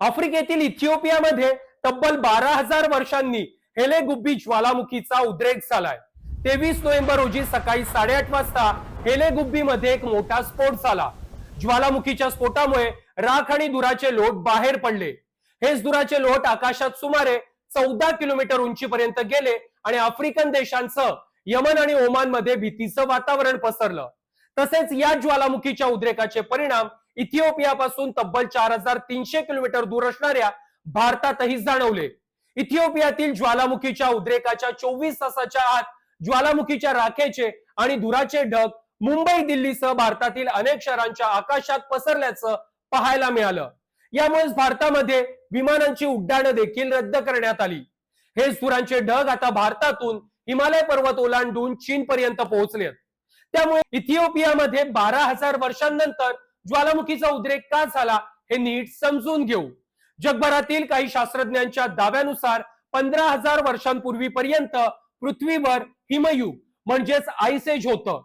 आफ्रिकेतील इथिओपियामध्ये तब्बल बारा हजार वर्षांनी हेले गुब्बी ज्वालामुखीचा उद्रेक झालाय. तेवीस नोव्हेंबर रोजी सकाळी साडेआठ वाजता हेले गुब्बीमध्ये एक मोठा स्फोट झाला. ज्वालामुखीच्या स्फोटामुळे राख आणि धुराचे लोट बाहेर पडले. हेच धुराचे लोट आकाशात सुमारे चौदा किलोमीटर उंचीपर्यंत गेले आणि आफ्रिकन देशांसह यमन आणि ओमानमध्ये भीतीचं वातावरण पसरलं. तसेच या ज्वालामुखीच्या उद्रेकाचे परिणाम इथिओपियापासून तब्बल चार हजार तीनशे किलोमीटर दूर असणाऱ्या भारतातही जाणवले. इथिओपियातील ज्वालामुखीच्या उद्रेकाच्या चोवीस तासाच्या आत ज्वालामुखीच्या राखेचे आणि धुराचे ढग मुंबई दिल्लीसह भारतातील अनेक शहरांच्या आकाशात पसरल्याचं पाहायला मिळालं. यामुळेच भारतामध्ये विमानांची उड्डाणं देखील रद्द करण्यात आली. हे धुरांचे ढग आता भारतातून हिमालय पर्वत ओलांडून चीन पर्यंत पोहोचलेत. त्यामुळे इथिओपियामध्ये बारा हजार वर्षांनंतर ज्वालामुखीचा उद्रेक का झाला हे नीट समजून घेऊ. जगभरातील काही शास्त्रज्ञांच्या दाव्यानुसार पंधरा हजार वर्षांपूर्वीपर्यंत पृथ्वीवर हिमयुग म्हणजेच आईस एज होतं.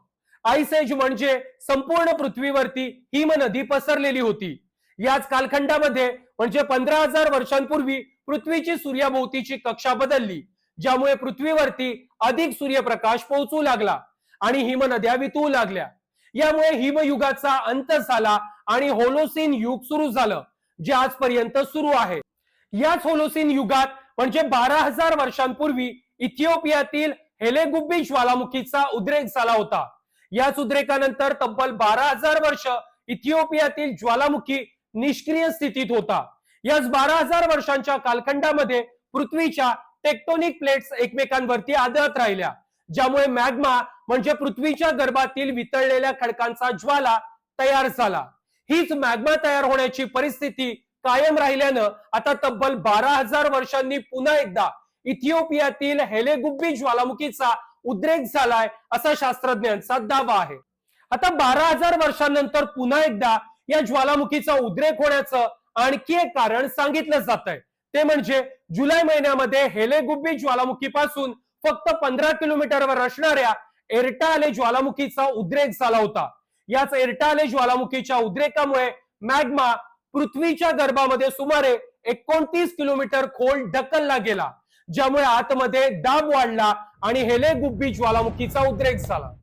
आईस एज म्हणजे संपूर्ण पृथ्वीवरती हिम नदी पसरलेली होती. याच कालखंडामध्ये म्हणजे पंधरा हजार वर्षांपूर्वी पृथ्वीची सूर्याभोवतीची कक्षा बदलली ज्यामुळे पृथ्वीवरती अधिक सूर्यप्रकाश पोहोचू लागला आणि हिमनद्या वितू लागल्या. यामुळे हिमयुगाचा अंत झाला आणि होलोसिन युग सुरू झालं जे आजपर्यंत सुरू आहे. याच होलोसिन युगात म्हणजे बारा हजार वर्षांपूर्वी इथिओपियातील हेलेगुब्बी ज्वालामुखीचा उद्रेक झाला होता. याच उद्रेकानंतर तब्बल बारा हजार वर्ष इथिओपियातील ज्वालामुखी निष्क्रिय स्थितीत होता. याच बारा हजार वर्षांच्या कालखंडामध्ये पृथ्वीच्या टेक्टोनिक प्लेट्स एकमेकांवरती आदळत राहिल्या ज्यामुळे मॅग्मा म्हणजे पृथ्वीच्या गर्भातील वितळलेल्या खडकांचा ज्वाला तयार झाला. हीच मॅग्मा तयार होण्याची परिस्थिती कायम राहिल्यानं आता तब्बल बारा हजार वर्षांनी पुन्हा एकदा इथिओपियातील हेलेगुब्बी ज्वालामुखीचा उद्रेक झालाय असा शास्त्रज्ञांचा दावा आहे. आता बारा हजार वर्षांनंतर पुन्हा एकदा या ज्वालामुखीचा उद्रेक होण्याचं आणखी एक कारण सांगितलं जात आहे ते म्हणजे जुलै महिन्यामध्ये हेलेगुब्बी ज्वालामुखीपासून फक्त पंधरा किलोमीटरवर असणाऱ्या एरटाले ज्वालामुखीचा उद्रेक झाला होता. याच एरटाले ज्वालामुखीच्या उद्रेकामुळे मॅग्मा पृथ्वीच्या गर्भामध्ये सुमारे एकोणतीस किलोमीटर खोल ढकलला गेला ज्यामुळे आतमध्ये दाब वाढला आणि हेले गुब्बी ज्वालामुखीचा उद्रेक झाला.